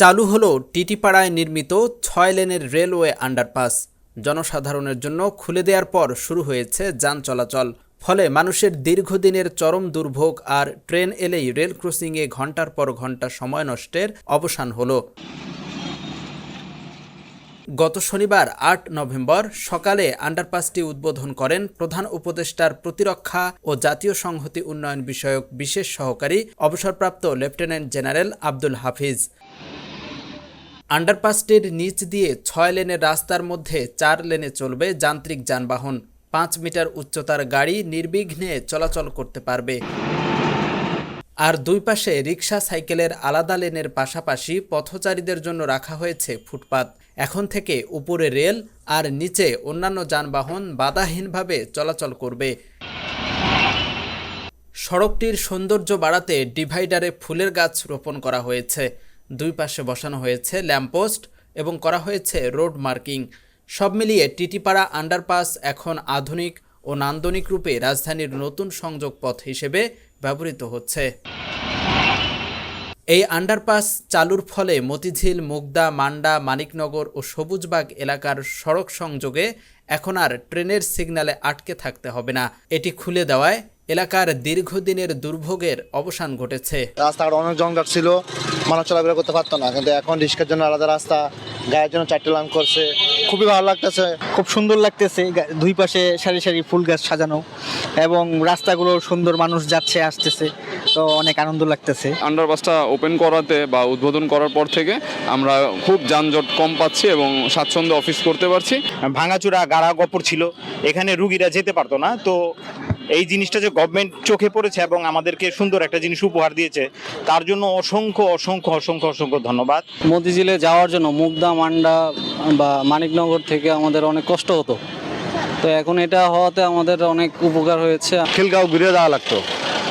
চালু হলো টিটিপাড়ায় নির্মিত ছয় লেনের রেলওয়ে আন্ডারপাস। জনসাধারণের জন্য খুলে দেওয়ার পর শুরু হয়েছে যান চলাচল। ফলে মানুষের দীর্ঘদিনের চরম দুর্ভোগ আর ট্রেন এলেই রেল ক্রসিংয়ে ঘণ্টার পর ঘণ্টা সময় নষ্টের অবসান হলো। গত শনিবার আট নভেম্বর সকালে আন্ডারপাসটি উদ্বোধন করেন প্রধান উপদেষ্টার প্রতিরক্ষা ও জাতীয় সংহতি উন্নয়ন বিষয়ক বিশেষ সহকারী অবসরপ্রাপ্ত লেফটেন্যান্ট জেনারেল আব্দুল হাফিজ। আন্ডারপাসটির নিচ দিয়ে ছয় লেনের রাস্তার মধ্যে চার লেনে চলবে যান্ত্রিক যানবাহন। পাঁচ মিটার উচ্চতার গাড়ি নির্বিঘ্নে চলাচল করতে পারবে। আর দুই পাশে রিক্সা সাইকেলের আলাদা লেনের পাশাপাশি পথচারীদের জন্য রাখা হয়েছে ফুটপাত। এখন থেকে উপরে রেল আর নিচে অন্যান্য যানবাহন বাধাহীনভাবে চলাচল করবে। সড়কটির সৌন্দর্য বাড়াতে ডিভাইডারে ফুলের গাছ রোপণ করা হয়েছে। দুই পাশে বসানো হয়েছে ল্যাম্পপোস্ট এবং করা হয়েছে রোড মার্কিং। সব মিলিয়ে টিটিপাড়া আন্ডারপাস এখন আধুনিক ও নান্দনিক রূপে রাজধানীর নতুন সংযোগ পথ হিসেবে ব্যবহৃত হচ্ছে। এই আন্ডারপাস চালুর ফলে মতিঝিল, মুগদা, মান্ডা, মানিকনগর ও সবুজবাগ এলাকার সড়ক সংযোগে এখন আর ট্রেনের সিগন্যালে আটকে থাকতে হবে না। এটি খুলে দেওয়ায় এলাকার দীর্ঘদিনের দুর্ভোগের অবসান ঘটেছে। রাস্তাঘাট অনেক জঙ্গল ছিল মানুষ চলাফেরা করতে পারতো না কিন্তু এখন রিক্সার জন্য আলাদা রাস্তা গায়ের জন্য চারটে লাইন করছে খুবই ভালো লাগতেছে। খুব সুন্দর লাগতেছে গা- দুই পাশে সারি সারি ফুল গাছ সাজানো এবং রাস্তাগুলো সুন্দর মানুষ যাচ্ছে আসতেছে তো অনেক আনন্দ লাগতেছে। আন্ডারপাসটা ওপেন করাতে বা উদ্বোধন করার পর থেকে আমরা খুব যানজট কম পাচ্ছি এবং স্বাচ্ছন্দ্য অফিস করতে পারছি। ভাঙাচুরা গাড়া গপর ছিল এখানে রুগীরা যেতে পারতো না তো এই জিনিসটা যে গভর্নমেন্ট চোখে পড়েছে এবং আমাদেরকে সুন্দর একটা জিনিস উপহার দিয়েছে তার জন্য অসংখ্য অসংখ্য অসংখ্য অসংখ্য ধন্যবাদ। মতিঝিলে যাওয়ার জন্য মুগদা মান্ডা বা মানিকনগর থেকে আমাদের অনেক কষ্ট হতো। তো এখন এটা হওয়াতে আমাদের অনেক উপকার হয়েছে। খিলগাঁও ঘুরে যাওয়া লাগতো।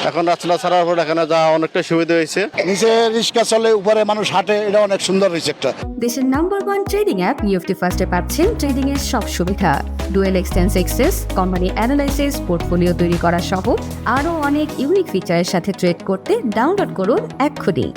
এখন রাস্তা ছাড়ার পর এখানে যাওয়া অনেকটা সুবিধা হয়েছে। নিচে রিক্সা চলে উপরে মানুষ হাঁটে এটা অনেক সুন্দর হয়েছে একটা। দেশের number one trading app UFT ফার্স্টে পাচ্ছেন ট্রেডিং এর সব সুবিধা। Dual extents access company analysis portfolio তৈরি করা সহ আরও অনেক ইউনিক ফিচারের সাথে ট্রেড করতে ডাউনলোড করুন এক্ষুনি।